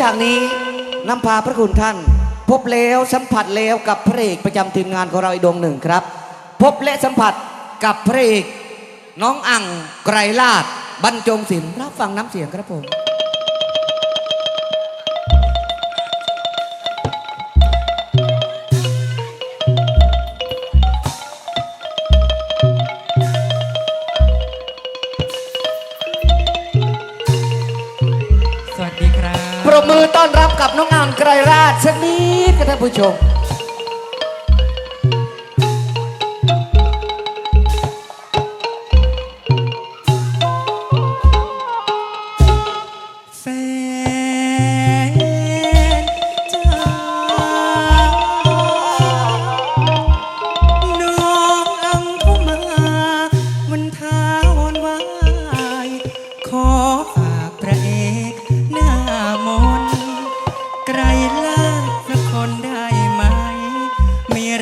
จากนี้นำพาพระคุณท่าน พบแล้วสัมผัสแล้วกับพระเอกประจำทีมงานของเราอีกดวงหนึ่งครับ พบและสัมผัสกับพระเอกน้องอังไกรลาดบรรจงศิลป์รับฟังน้ำเสียงครับผม ท่านผู้ชม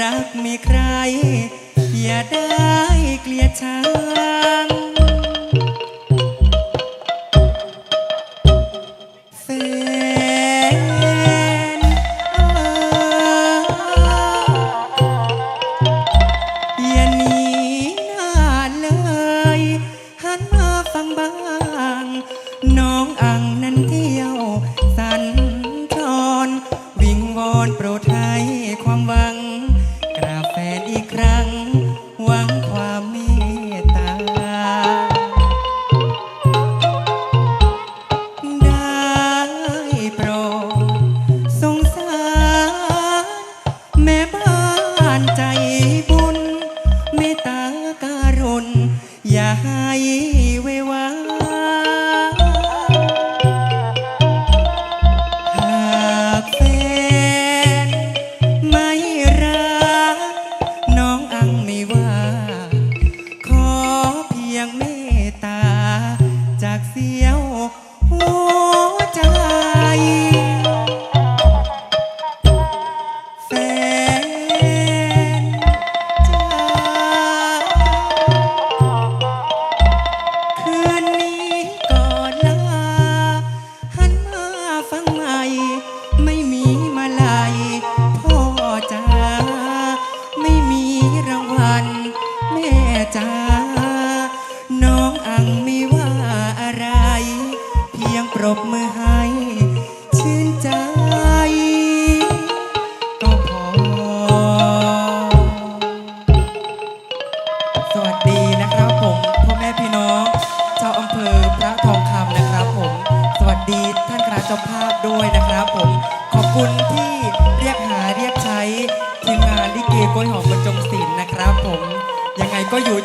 รักไม่ใคร อย่าได้เกลียดชัง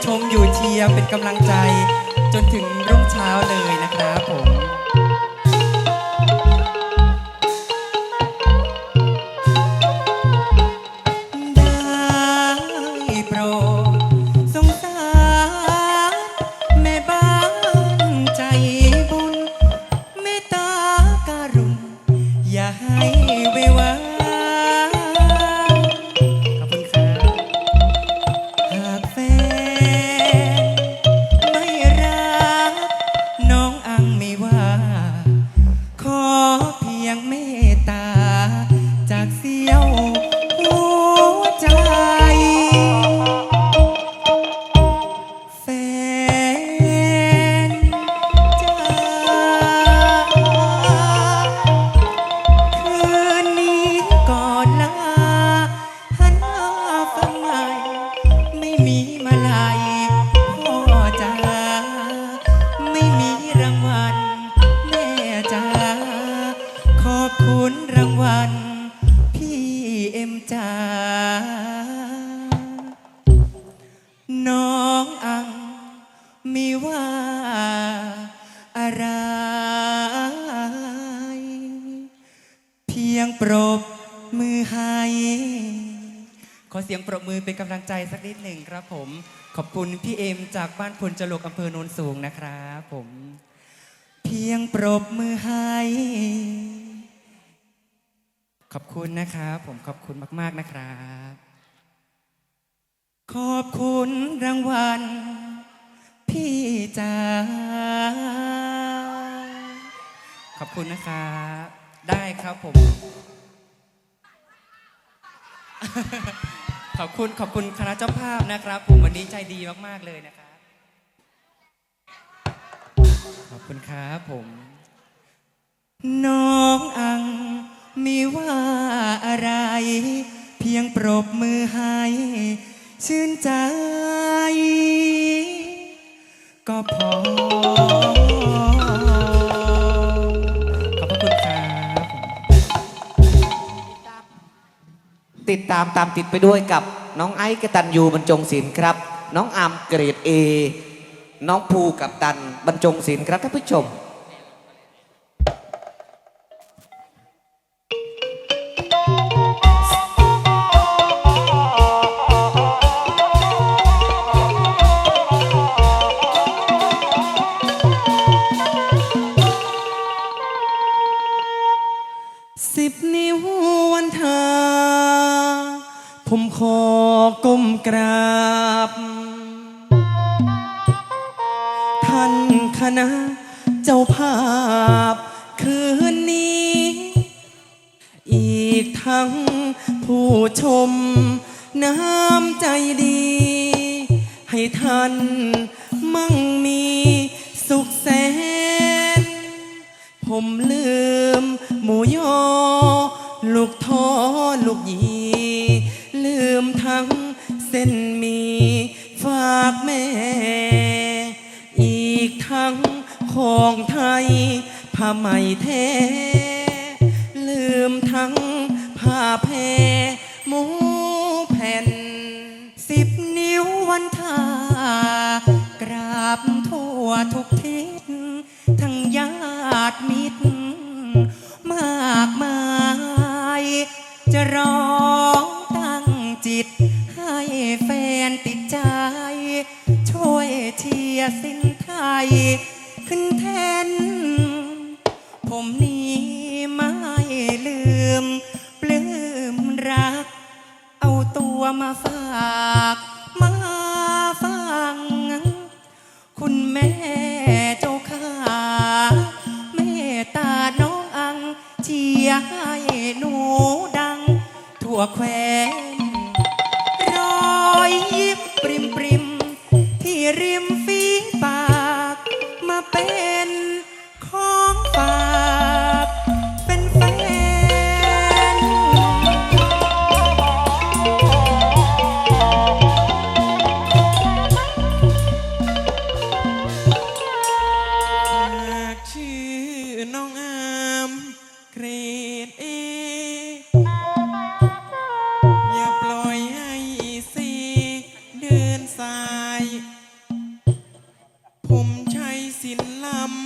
ชมอยู่เชียร์เป็นกำลังใจ จนถึงรุ่งเช้าเลยนะครับผม คุณรางวัล พี่เอ็มจ๋าน้องอังมีว่าอะไร เพียงปรบมือให้ ขอเสียงปรบมือเป็นกำลังใจสักนิดหนึ่งครับผม ขอบคุณพี่เอ็มจากบ้านพลจรกอำเภอโนนสูงนะครับผม เพียงปรบมือให้ ขอบคุณนะครับ ผมขอบคุณมาก ๆนะครับ ขอบคุณรางวัล พี่จ๋าขอบคุณนะครับ ได้ครับผม ขอบคุณขอบคุณคณะเจ้าภาพนะครับ ผมวันนี้ใจดีมาก ๆ เลยนะครับ ขอบคุณครับผม น้องอัง มีว่าอะไร เพียงปรบมือให้ ชื่นใจ ก็พอ ขอบพระคุณครับติดตามตามติดไปด้วยกับน้องไอซ์กตันยูบรรจงศิลป์ครับ น้องอามเกรดเอน้องภูกับตันบรรจงศิลป์ครับท่านผู้ชม วันทา ผมขอก้มกราบ ท่านคณะเจ้าภาพ คืนนี้ อีกทั้งผู้ชม น้ำใจดี ให้ท่านมั่งมีสุขแสน ผมลืมหมูยอ ลูกท้อลูกหยี ลืมทั้งเส้นมีฝากแม่ อีกทั้งของไทยผ้าไหมแท้ ลืมทั้งผ้าแพรหมูแผ่น สิบนิ้ววันทากราบทั่วทุก ร้องตั้งจิต ให้แฟนติดใจ ช่วยเชียร์สินไทย ขึ้นแทน ผมนี้ไม่ลืม ปลื้มรัก เอาตัวมาฝากมาฟัง คุณแม่ ทั่วแคว้ สินลำ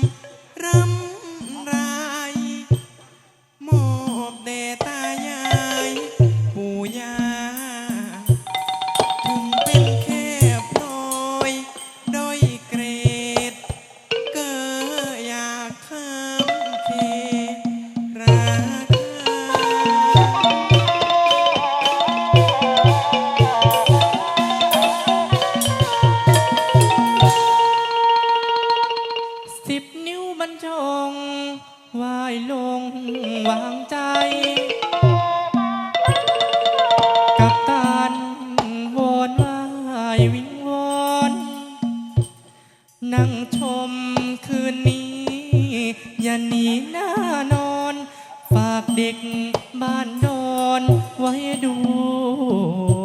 อนไว้ด้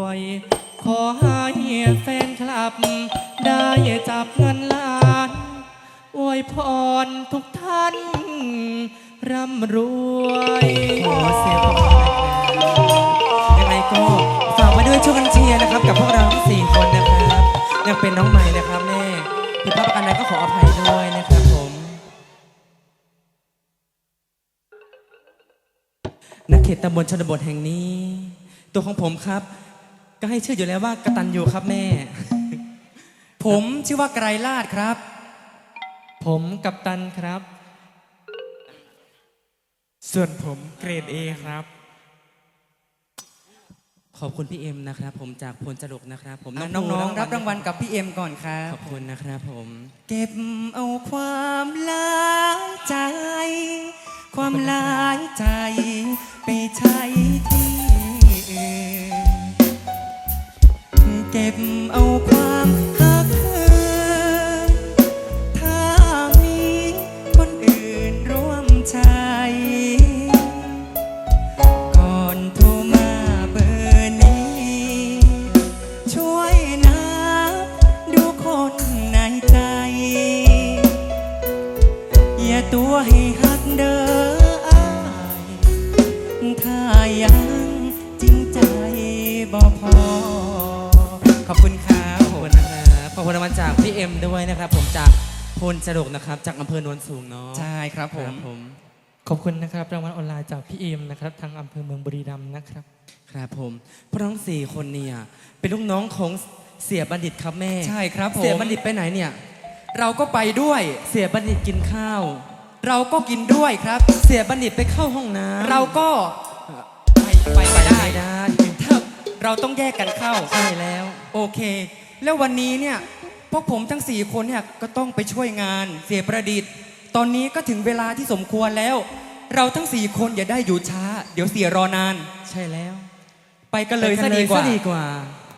วย ขอให้แฟนคลับ ได้จับเงินล้านอวยพรทุกท่าน ร่ำรวยขอเสียงปรบมือยังไงก็ฝากมาด้วยช่วยกันเชียร์นะครับ กับพวกเราทั้งสี่คนนะครับ ยังเป็นน้องใหม่นะครับแม่ผิดพลาดประการใดก็ขออภัยด้วยนะครับผม นักเขตตำบลชนบทแห่งนี้ ตัวของผมครับ ก็ให้ชื่ออยู่แล้วว่ากตันยูครับแม่ ผมชื่อว่าไกรลาดครับ ผมกัปตันครับ ส่วนผมเกรดเอครับ ขอบคุณพี่เอ็มนะครับ ผมจากพลจรกนะครับ ผมอะน้องน้องๆๆรับรางวัลกับพี่เอ็มก่อนครับ ขอบคุณนะครับผม เก็บเอาความล้างใจ ความหลายใจไปใช้ บเอา จากพี่เอ็มด้วยนะครับ ผมจากพลจรกนะครับ จากอำเภอโนนสูงเนาะใช่ครับผคมรับผมขอบคุณนะครับรางวัลออนไลน์จากพี่เอมนะครับทางอำเภอเมืองบุรีรัมย์นะครับ ครับผมพวกน้องสี่คนเนี่ยเป็นลูกน้องของเสียบัณฑิตครับแม่ใช่ครับผม เสียบัณฑิตไปไหนเนี่ย เราก็ไปด้วย เสียบัณฑิตกินข้าว เราก็กินด้วยครับ เสียบัณฑิตไปเข้าห้องน้ำเราก็ไปไปไปได้ไม่ได้ถ้าเราต้องแยกกันเข้า ใช่แล้ว โอเค แล้ววันนี้เนี่ยพ วกผมทั้งสี่คนเนี่ยก็ต้องไปช่วยงานเสียประดิษฐ์ ตอนนี้ก็ถึงเวลาที่สมควรแล้ว เราทั้งสี่คนอย่าได้อยู่ช้า เดี๋ยวเสียรอนาน ใช่แล้ว ไปกันเลยซะดีกว่า ไปนดีกว่า